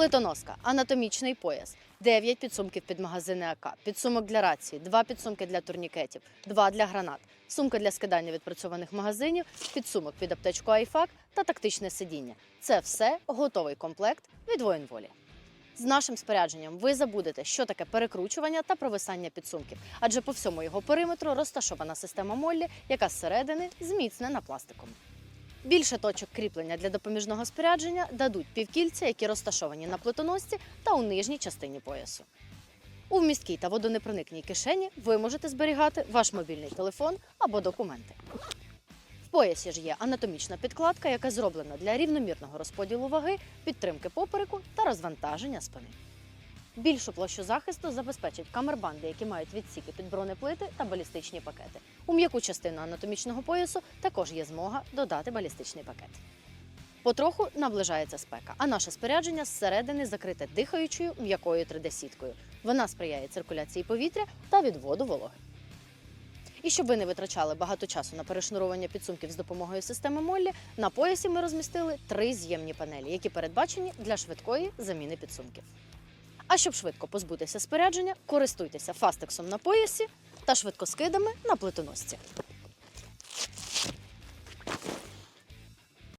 Плитоноска, анатомічний пояс, 9 підсумків під магазини АК, підсумок для рації, 2 підсумки для турнікетів, 2 для гранат, сумка для скидання відпрацьованих магазинів, підсумок під аптечку Айфак та тактичне сидіння. Це все готовий комплект від воїнволі. З нашим спорядженням ви забудете, що таке перекручування та провисання підсумків, адже по всьому його периметру розташована система Моллі, яка зсередини зміцнена пластиком. Більше точок кріплення для допоміжного спорядження дадуть півкільця, які розташовані на плитоносці та у нижній частині поясу. У вмісткій та водонепроникній кишені ви можете зберігати ваш мобільний телефон або документи. В поясі ж є анатомічна підкладка, яка зроблена для рівномірного розподілу ваги, підтримки попереку та розвантаження спини. Більшу площу захисту забезпечать камербанди, які мають відсіки під бронеплити та балістичні пакети. У м'яку частину анатомічного поясу також є змога додати балістичний пакет. Потроху наближається спека, а наше спорядження зсередини закрите дихаючою м'якою 3D-сіткою. Вона сприяє циркуляції повітря та відводу вологи. І щоб ви не витрачали багато часу на перешнурування підсумків з допомогою системи Моллі, на поясі ми розмістили три з'ємні панелі, які передбачені для швидкої заміни підсумків. А щоб швидко позбутися спорядження, користуйтеся фастексом на поясі та швидкоскидами на плитоносці.